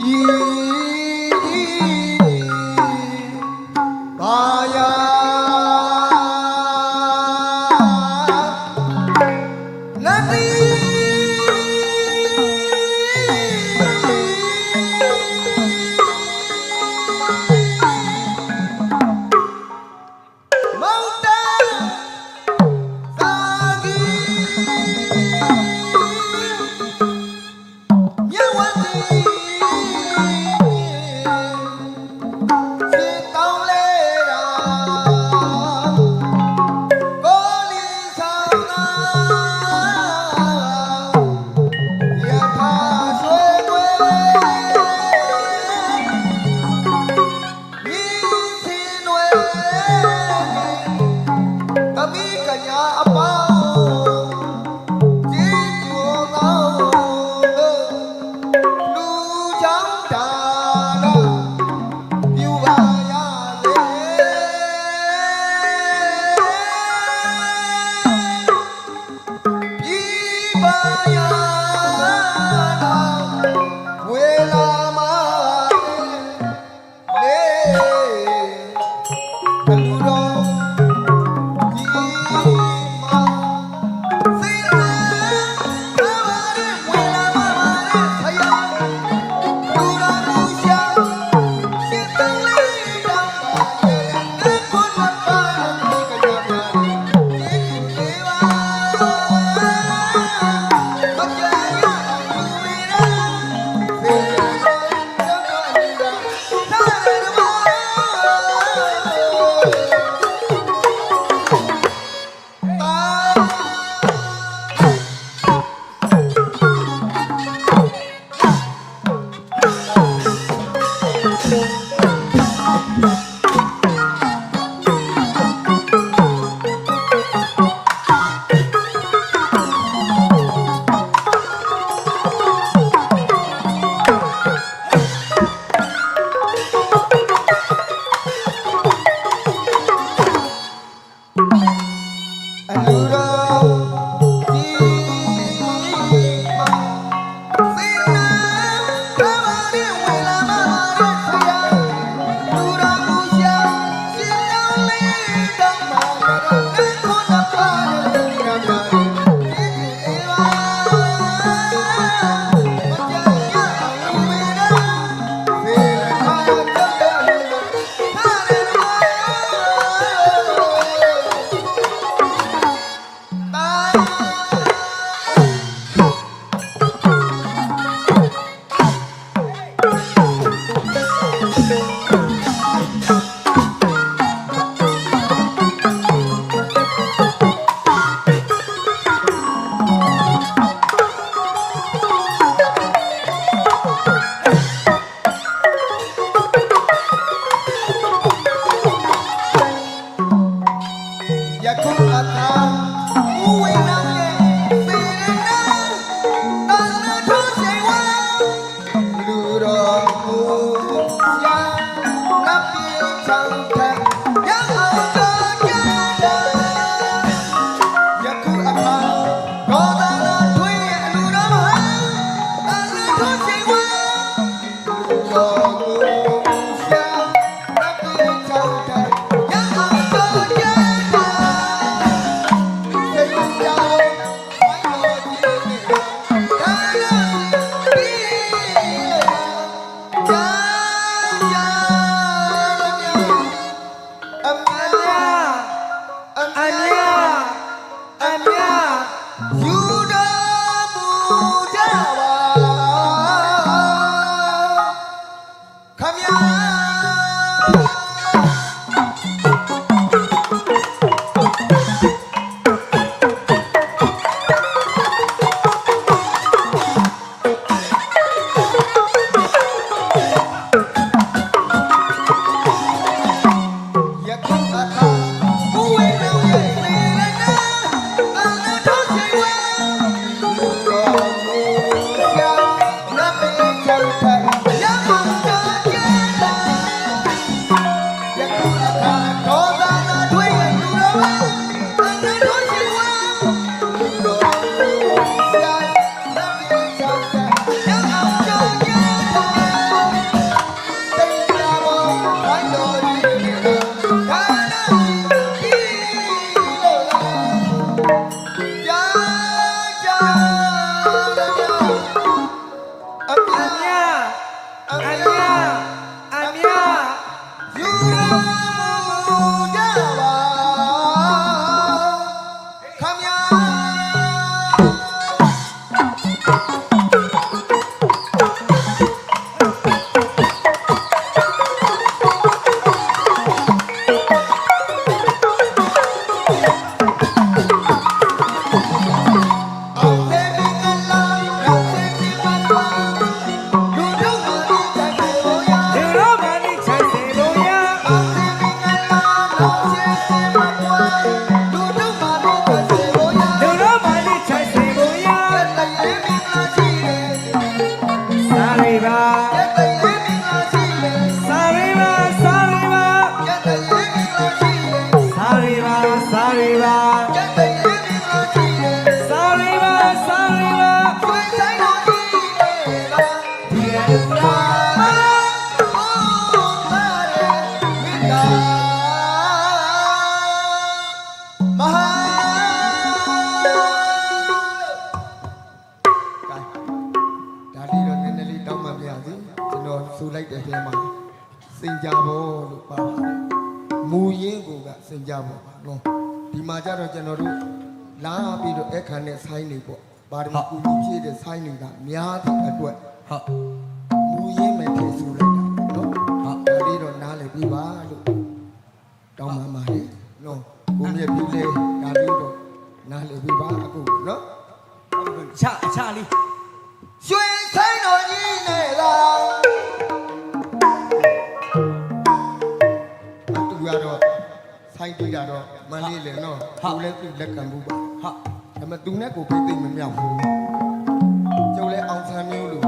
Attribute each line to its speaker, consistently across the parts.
Speaker 1: ဘာ Paulo! ဘ ပါ Yeah, come back home. Anya, င်ကြဘောလို့ပါပါတယ်မူရင်းကိုက
Speaker 2: စ
Speaker 1: င်ကြဘောပါနော်ဒီမှာကျတော့ကျွန်တော်တို့လာပြီးတော့အခန်းနဲ့ဆိုင်းနေပေါ့ပါရမီကူကြီးဖြည့်တဲ့ဆိုင်းတွေကများတဲ့အတွက်
Speaker 2: ဟုတ်
Speaker 1: မူရင်းမဲ့ထဲဆူလိုက်တာနော်
Speaker 2: ဟုတ်
Speaker 1: ဒါလေးတော့နားလည်ပြီးပါလို့တောင်းပန်ပါတယ်နော်ကိုမြတ်ပြူလေးဒါလေးတော့နားလည်ပြီးပါအခုနော် ဆိုင်တီးတာတော့မန်လေးလေနော်သူလည်းသူလက်ခံမှုပါ
Speaker 2: ဟုတ်
Speaker 1: ဒါပေမဲ့သူနဲ့ကိုဖိတ်သိမ့်မမြောက်ဘူးကျုပ်လည်းအောင်ဆန်းမျိုးလို့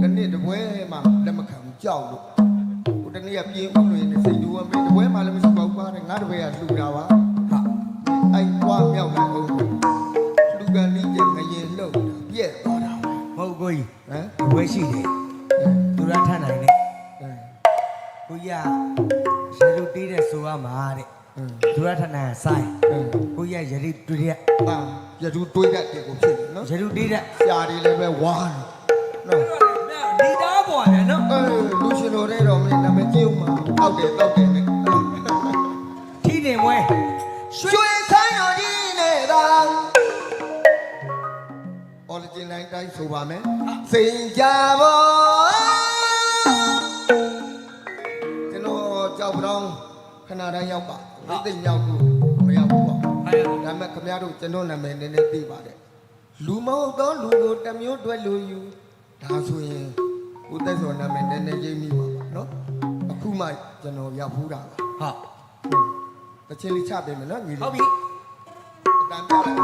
Speaker 1: ဒီနေ့တပွဲမှလက်မခံဘူးကြောက်လို့ဟိုတနေ့ကပြင်းဦးလို့နေစိတ်တူဝမေးတပွဲမှလည်းမရှိပါဘူးပါတယ်ငါတပွဲကလှူတာပါ
Speaker 2: ဟုတ်
Speaker 1: အဲ့ကွာမြောက်လာဟုတ်လူကန်လေးကျငရင်လှုပ်တာပြက်သွားတာ
Speaker 2: မဟုတ်ကိုကြီး
Speaker 1: ဟမ်
Speaker 2: ဒီဝဲရှိတယ်သူရထနိုင်နဲ့ကိုကြီးကရေလူတီး တဲ့ဆိုရမှာတဲ့
Speaker 1: ဟမ်
Speaker 2: သူရထနိုင်ကဆိုင်
Speaker 1: ဟမ်
Speaker 2: ကိုကြီးကရေလူတူတဲ့
Speaker 1: အာရတူတွေးတတ်တယ်ကိုဖြစ်တယ်နော်
Speaker 2: ရေလူတီးတဲ့
Speaker 1: ဆရာတွေလည်းပဲဝါနော်
Speaker 2: ဒီတားပေါ်တယ်နော်
Speaker 1: အဲလူရှင်တော်တဲ့တော်မင်းနာမည်ကြီးဦးမှာအောက်တယ်တောက်တယ်နဲ့
Speaker 2: ထီးနေမွဲ
Speaker 1: ရွှေဆိုင်တော်ကြီးနဲ့သာအော်လဂျင်တိုင်းတိုင်းဆိုပါမယ်စိန်ကြပါ ခဏတိုင်းရောက်ပါသိသိမြောက်ဘူးမရောက်ဘူးပေါ့
Speaker 2: အဲ့ဒါ
Speaker 1: ဒါပေမဲ့ခင်ဗျားတို့ကျွန်တော်နာမည်နည်းနည်းသိပါတယ်လူမဟုတ်သောလူကိုတစ်မျိုးတွဲလို့ယူဒါဆိုရင်ဦးသက်စောနာမည်နည်းနည်းရိပ်မိပါပါနော်အခုမှကျွန်တော်ရောက်ဘူးတာပါ
Speaker 2: ဟုတ်
Speaker 1: တချင်းလေးချပေးမယ်နော်ညီလေး
Speaker 2: ဟုတ်ပြီ
Speaker 1: အတန်ပြလိုက်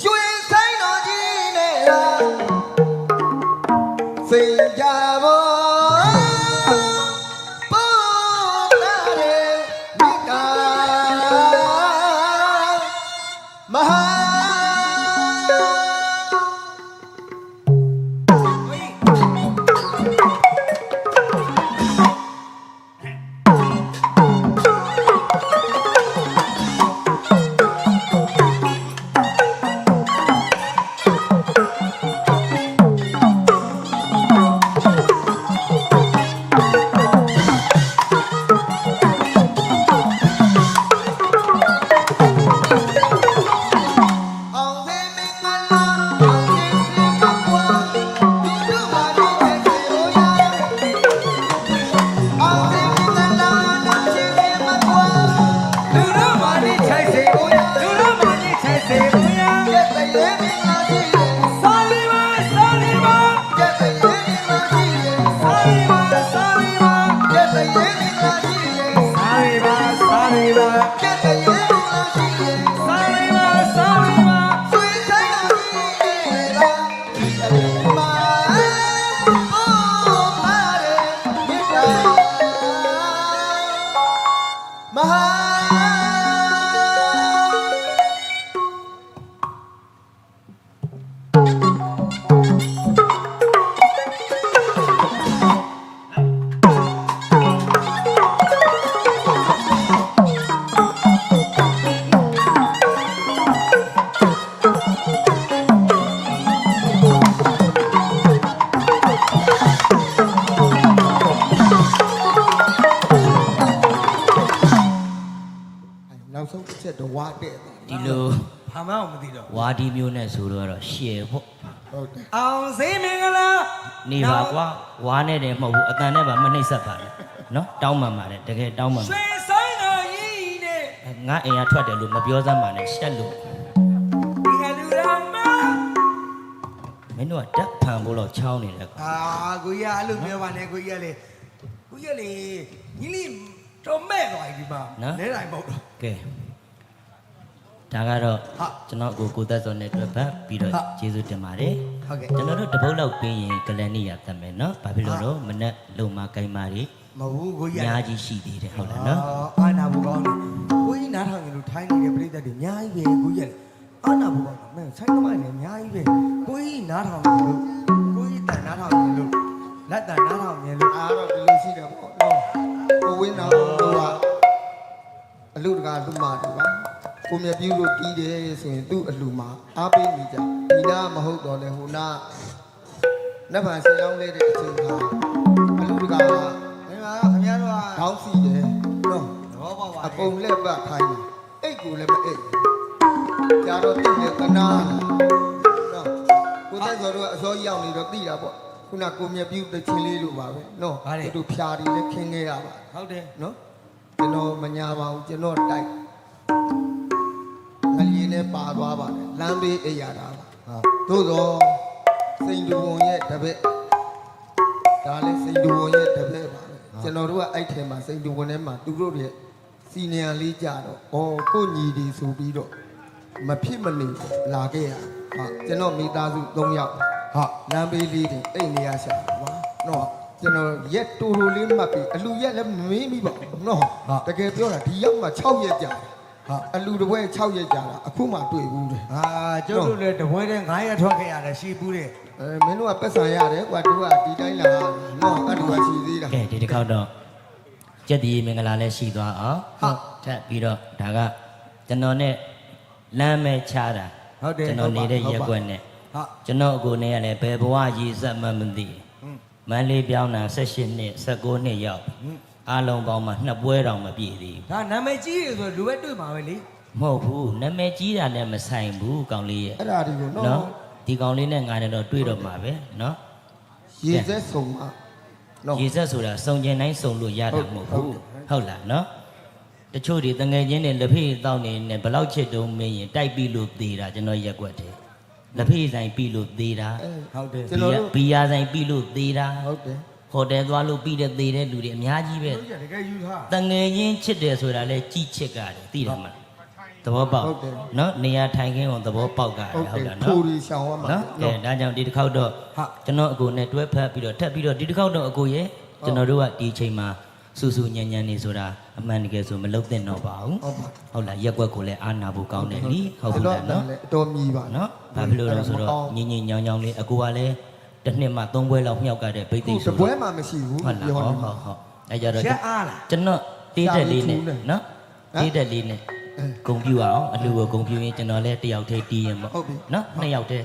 Speaker 1: ရွှေဆိုင်တော်ကြီးနဲ့ မ
Speaker 3: နေပါကွာဝါနဲ့တယ်မဟုတ်ဘူးအတန်နဲ့ပါမနှိမ့်ဆက်ပါနဲ့နော်တောင်းပန်ပါတယ်တကယ်တောင်းပန်
Speaker 2: ရွ
Speaker 3: ပါှေ
Speaker 2: ဆိုင်တော်ကြီးနဲ့
Speaker 3: ငါအိမ်ကထွက်တယ်လို့မပြောစမ်းပါနဲ့ရှက်လို့
Speaker 2: ဒီကလူရမ
Speaker 3: မင်းတို့ကတက်ဖန်ဖို့တော့ချောင်းနေတယ်ကွာ
Speaker 2: အာကိုကြီးကအဲ့လိုပြောပါနဲ့ကိုကြီးကလေကိုကြီးကလေညီလေးတော့မဲ့သွားပြီဒီမှာလဲတိုင်းပေါ့တော့
Speaker 3: ကဲဒါကတော့
Speaker 2: ဟာ
Speaker 3: ကျွန်တော်ကိုကိုသက်စောနဲ့တွေ့ပတ်ပြီးတော့
Speaker 2: ဟာ
Speaker 3: ကျေးဇူးတင်ပါတယ်
Speaker 2: ဟဟုတ်ကဲ့
Speaker 3: ကျွန်တော်တို့တပုတ်လောက်ပြီးရင်ကလန်နီရတတ်မယ်နော်ဘာဖြစ်လို့တော့မနဲ့လုံမကိုင်းမာတွေ
Speaker 2: မဟုတ်ဘူးကို
Speaker 3: အ
Speaker 2: ကြီး
Speaker 3: များကြီးရှိသေးတယ်ဟုတ်လားနော်
Speaker 2: အာနာဘူကောင်းတယ်ကိုကြီးနားထောင်ရင်လို့ထိုင်းနေတဲ့ပြိတ္တတွေအများကြီးပဲကိုကြီးကအာနာဘူကောင်းတယ်မင်းဆိုင်သမားတွေအများကြီးပဲကိုကြီးနားထောင်ရင်လို့ကိုကြီးတန်နားထောင်ရင်လို့လက်တန်နားထောင်ရင်လို့
Speaker 1: အားတော့ဒီလိုရှိတယ်ပေါ့နော်ကိုဝင်းတော်တို့ကအလူတကာလူမာတူပါ ကိုမြပြူလို့တီးတယ်ဆိုရင်သူ့အလူမာအားပေးနေကြဒီနာမဟုတ်တော့လေဟိုနာနတ်ဗန်ဆင်းလောင်းလေးတဲ့အချိန်ခါအလူတကာက
Speaker 2: မင်းကခင်ဗျားတို့က
Speaker 1: တောင်းစီတယ်နော်
Speaker 2: သဘောပေါက်ပါ
Speaker 1: အကုန်လက်ပတ်ခိုင်းတယ်အိတ်ကိုလည်းမအိတ်ကြာတော့တိတယ်ကနာနော်ကိုသက်စောတို့ကအစောရောက်နေတော့တိတာပေါ့ခုနကိုမြပြူတချင်းလေးလိုပါပဲနော်သူတို့ဖြာတွေလည်းခင်းခဲ့ရပါ
Speaker 2: ဟုတ်တယ်
Speaker 1: နော်ကျွန်တော်မညာပါဘူးကျွန်တော်တိုက်င လျင်နဲ့ပါသွားပါတယ်လမ်းဘေးအိပ်ရတာပါ
Speaker 2: ဟုတ်
Speaker 1: သို့တော့စိန်တူဝန်ရဲ့တပည့်ဒါလည်းစိန်တူဝန်ရဲ့တပည့်ပါပဲကျွန်တော်တို့ကအဲ့ထဲမှာစိန်တူဝန်ထဲမှာသူတို့ရဲ့စီနီယာလေးကြတော့ဩကိုညီဒီဆိုပြီးတော့မဖြစ်မနေလာခဲ့ရဟာကျွန်တော်မိသားစု3ယောက်ဟာလမ်းဘေးလေးတွေအိတ်နေရရှာပါနော်ကျွန်တော်ရက်တူတူလေးမှတ်ပြီးအလူရက်လည်းမမေးမိပါဘူးနော်တကယ်ပြောတာဒီရောက်မှ6ရက်ကြာဟာ အလူတစ်ပွဲ6ရက်ကြာတာအခုမှတွေ့ဘူးတယ်
Speaker 2: အာကျုပ်တို့လည်းတပွဲတဲ့9ရက်ထွက်ခဲ့ရတယ်ရှိဘူးတဲ့
Speaker 1: အဲမင်းတို့ကပတ်စံရတယ်ကွာတို့ကဒီတိုင်းလာနော်အဲ့ဒါကရှိသေးတာ
Speaker 3: ကဲဒီတစ်ခေါက်တော့ကျက်ဒီမင်္ဂလာလည်းရှိသွားအောင်ထပ်ပြီးတော့ဒါကကျွန်တော်နဲ့လမ်းမဲချတာ
Speaker 2: ဟုတ်တယ်
Speaker 3: ကျွန်တော်နေတဲ့ရက်ကွက်နဲ့
Speaker 2: ဟာ
Speaker 3: ကျွန်တော်အကိုနဲ့ကလည်းဘယ်ဘဝရည်စက်မှမသိဘူး
Speaker 2: ဟွန်း
Speaker 3: မန်းလေးပြောင်းတာ18နှစ်19နှစ်ရောက်
Speaker 2: ဟွန်း
Speaker 3: အားလုံးပေါင်းမှနှစ်ပွဲတောင်မပြည့်သေး
Speaker 2: ဒါနာမည်ကြီးရဆိုလူပဲတွေ့မှာပဲလေ
Speaker 3: ဘူးမဟုတ်ဘူးနာမည်ကြီးတာနဲ့မဆိုင်ဘူးကောင်လေးရဲ့
Speaker 1: အဲ့ဒါဒီကို
Speaker 3: နော်
Speaker 1: နော်
Speaker 3: ဒီကောင်လေးနဲ့ငါနဲ့တော့တွေ့တော့မှာပဲနော်
Speaker 1: ရေစက်ဆုံမှာနော်
Speaker 3: ရေဆက်ဆိုတာစုံကျင်တိုင်းစုံလို့ရတာမဟုတ်
Speaker 1: ဟုတ်
Speaker 3: ဘူး
Speaker 1: တယ်
Speaker 3: ဟုတ်လားနော်တချို့တွေတငယ်ချင်းတွေလက်ဖေးတောက်နေနေဘလောက်ချစ်တုံးမင်းရင်တိုက်ပြီးလို့သေးတာကျွန်တော်ရက်ွက်တယ်လက်ဖေးဆိုင်ပြီးလို့သေးတာ
Speaker 1: အဲ
Speaker 2: ဟုတ်တယ်
Speaker 1: ကျွန်တော်တို့
Speaker 3: ဘီယာဆိုင်ပြီးလို့သေးတာ
Speaker 1: ဟုတ်တယ်
Speaker 3: ဟိုတယ်သွားလို့ပြီးတဲ့သေးတဲ့လူတွေအများကြီးပဲ
Speaker 2: တို့ကတကယ်ယူထား
Speaker 3: တငယ်ချင်းချစ်တယ်ဆိုတာလဲကြည်ချစ်ကြတယ်သိတယ်မလားသဘောပေါက်
Speaker 1: ဟုတ်တယ်
Speaker 3: နော်နေရာထိုင်ခင်းကိုသဘောပေါက်ကြတယ်
Speaker 1: ဟုတ်
Speaker 3: ဟုတ်
Speaker 1: တယ်
Speaker 3: လား
Speaker 1: ထိုး
Speaker 3: နော်
Speaker 1: ရီရှောင်းရမှာ
Speaker 3: နော်ကဲဒါကြောင့်ဒီတစ်ခေါက်တော့
Speaker 2: ဟာ
Speaker 3: ကျွန်တော်အကိုနဲ့တွဲဖက်ပြီးတော့ထပ်ပြီးတော့ဒီတစ်ခေါက်တော့အကိုရဲ့ကျွန်တော်တို့ကဒီအချိန်မှာစူစူညံညံနေဆိုတာအမှန်တကယ်ဆိုမလုံးသင့်တော့ပါဘူး
Speaker 1: ဟုတ်ပါ
Speaker 3: ဟုတ်လားရက်ွက်ကိုလည်းအားနာဖို့ကောင်းတယ်လीဟုတ်ဘူးလားနော်
Speaker 1: အတော်မြည်ပါ
Speaker 3: နော်ဘာဖြစ်လို့လဲဆိုတော့ညင်ညင်ညောင်ညောင်လေးအကိုကလည်း တစ်နှစ်မှသုံးပွဲလောက်မြောက်ကတဲ့ဗိသိက်
Speaker 1: တ
Speaker 3: ဆို
Speaker 1: ပွဲမှမရှိဘူး
Speaker 3: ဟုတ်လား
Speaker 1: ပြော
Speaker 3: ဟုတ်
Speaker 1: နေ
Speaker 3: ဟုတ်ဟုတ်အဲကြတော့
Speaker 2: ရက်အားလား
Speaker 3: ကျွန်တော်တေးတက်လေးနဲ့
Speaker 1: ရှာပြီးထူးတယ်
Speaker 3: နော်
Speaker 1: ဟမ်
Speaker 3: တေးတက်လေးနဲ့
Speaker 1: အဲ
Speaker 3: ဂုံပြူအောင်အလူကိုဂုံပြူရင်ကျွန်တော်လည်းတယောက်တည်းတီးရင်ပေါ့
Speaker 1: ဟုတ်ပြီ
Speaker 3: နော်နှစ်ယောက်တည်း